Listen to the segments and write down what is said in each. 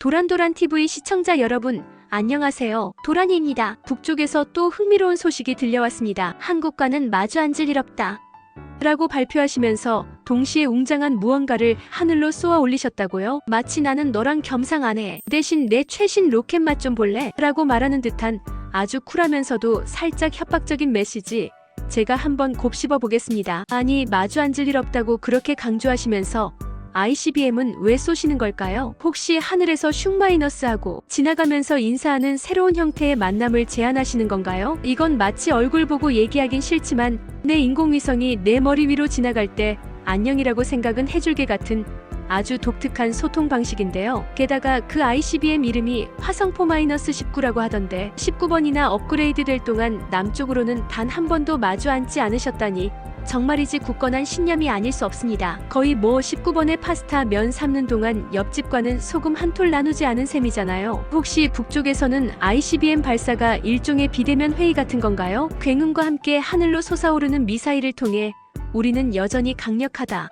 도란도란 TV 시청자 여러분, 안녕하세요. 도란이입니다. 북쪽에서 또 흥미로운 소식이 들려왔습니다. 한국과는 마주 앉을 일 없다. 라고 발표하시면서 동시에 웅장한 무언가를 하늘로 쏘아 올리셨다고요? 마치 나는 너랑 겸상 안 해. 대신 내 최신 로켓 맛 좀 볼래? 라고 말하는 듯한 아주 쿨하면서도 살짝 협박적인 메시지. 제가 한번 곱씹어 보겠습니다. 아니, 마주 앉을 일 없다고 그렇게 강조하시면서 ICBM은 왜 쏘시는 걸까요? 혹시 하늘에서 슝마이너스하고 지나가면서 인사하는 새로운 형태의 만남을 제안하시는 건가요? 이건 마치 얼굴 보고 얘기하긴 싫지만 내 인공위성이 내 머리 위로 지나갈 때 안녕이라고 생각은 해줄 게 같은 아주 독특한 소통 방식인데요. 게다가 그 ICBM 이름이 화성포-19라고 하던데 19번이나 업그레이드 될 동안 남쪽으로는 단 한 번도 마주 앉지 않으셨다니 정말이지 굳건한 신념이 아닐 수 없습니다. 거의 뭐 19번의 파스타 면 삶는 동안 옆집과는 소금 한 톨 나누지 않은 셈이잖아요. 혹시 북쪽에서는 ICBM 발사가 일종의 비대면 회의 같은 건가요? 굉음과 함께 하늘로 솟아오르는 미사일을 통해 우리는 여전히 강력하다.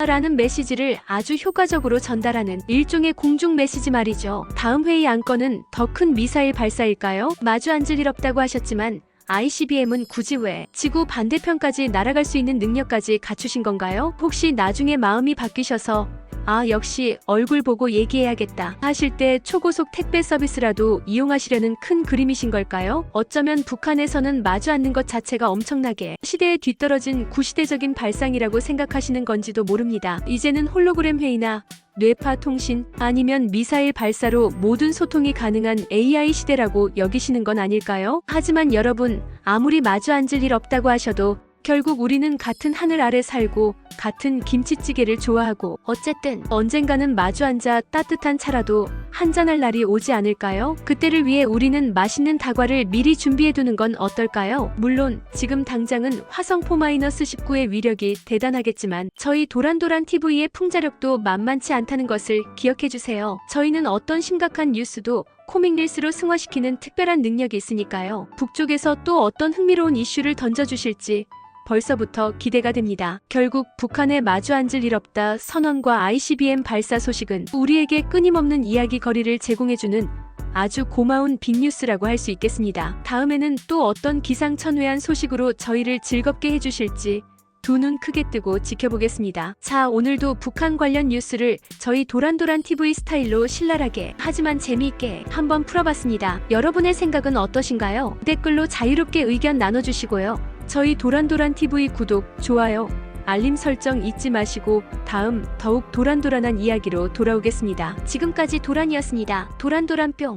라는 메시지를 아주 효과적으로 전달하는 일종의 공중 메시지 말이죠. 다음 회의 안건은 더 큰 미사일 발사일까요? 마주 앉을 일 없다고 하셨지만 ICBM은 굳이 왜 지구 반대편까지 날아갈 수 있는 능력까지 갖추신 건가요? 혹시 나중에 마음이 바뀌셔서 아 역시 얼굴 보고 얘기해야겠다 하실 때 초고속 택배 서비스라도 이용하시려는 큰 그림이신 걸까요? 어쩌면 북한에서는 마주 앉는 것 자체가 엄청나게 시대에 뒤떨어진 구시대적인 발상이라고 생각하시는 건지도 모릅니다. 이제는 홀로그램 회의나 뇌파 통신 아니면 미사일 발사로 모든 소통이 가능한 AI 시대라고 여기시는 건 아닐까요? 하지만 여러분 아무리 마주 앉을 일 없다고 하셔도 결국 우리는 같은 하늘 아래 살고 같은 김치찌개를 좋아하고 어쨌든 언젠가는 마주 앉아 따뜻한 차라도 한잔할 날이 오지 않을까요? 그때를 위해 우리는 맛있는 다과를 미리 준비해두는 건 어떨까요? 물론 지금 당장은 화성포-19의 위력이 대단하겠지만 저희 도란도란 TV의 풍자력도 만만치 않다는 것을 기억해주세요. 저희는 어떤 심각한 뉴스도 코믹릴스로 승화시키는 특별한 능력이 있으니까요. 북쪽에서 또 어떤 흥미로운 이슈를 던져주실지 벌써부터 기대가 됩니다. 결국 북한에 마주 앉을 일 없다 선언과 ICBM 발사 소식은 우리에게 끊임없는 이야기 거리를 제공해주는 아주 고마운 빅뉴스라고 할 수 있겠습니다. 다음에는 또 어떤 기상천외한 소식으로 저희를 즐겁게 해주실지 두 눈 크게 뜨고 지켜보겠습니다. 자, 오늘도 북한 관련 뉴스를 저희 도란도란 TV 스타일로 신랄하게 하지만 재미있게 한번 풀어봤습니다. 여러분의 생각은 어떠신가요? 댓글로 자유롭게 의견 나눠주시고요. 저희 도란도란 TV 구독, 좋아요, 알림 설정 잊지 마시고 다음 더욱 도란도란한 이야기로 돌아오겠습니다. 지금까지 도란이었습니다. 도란도란 뿅.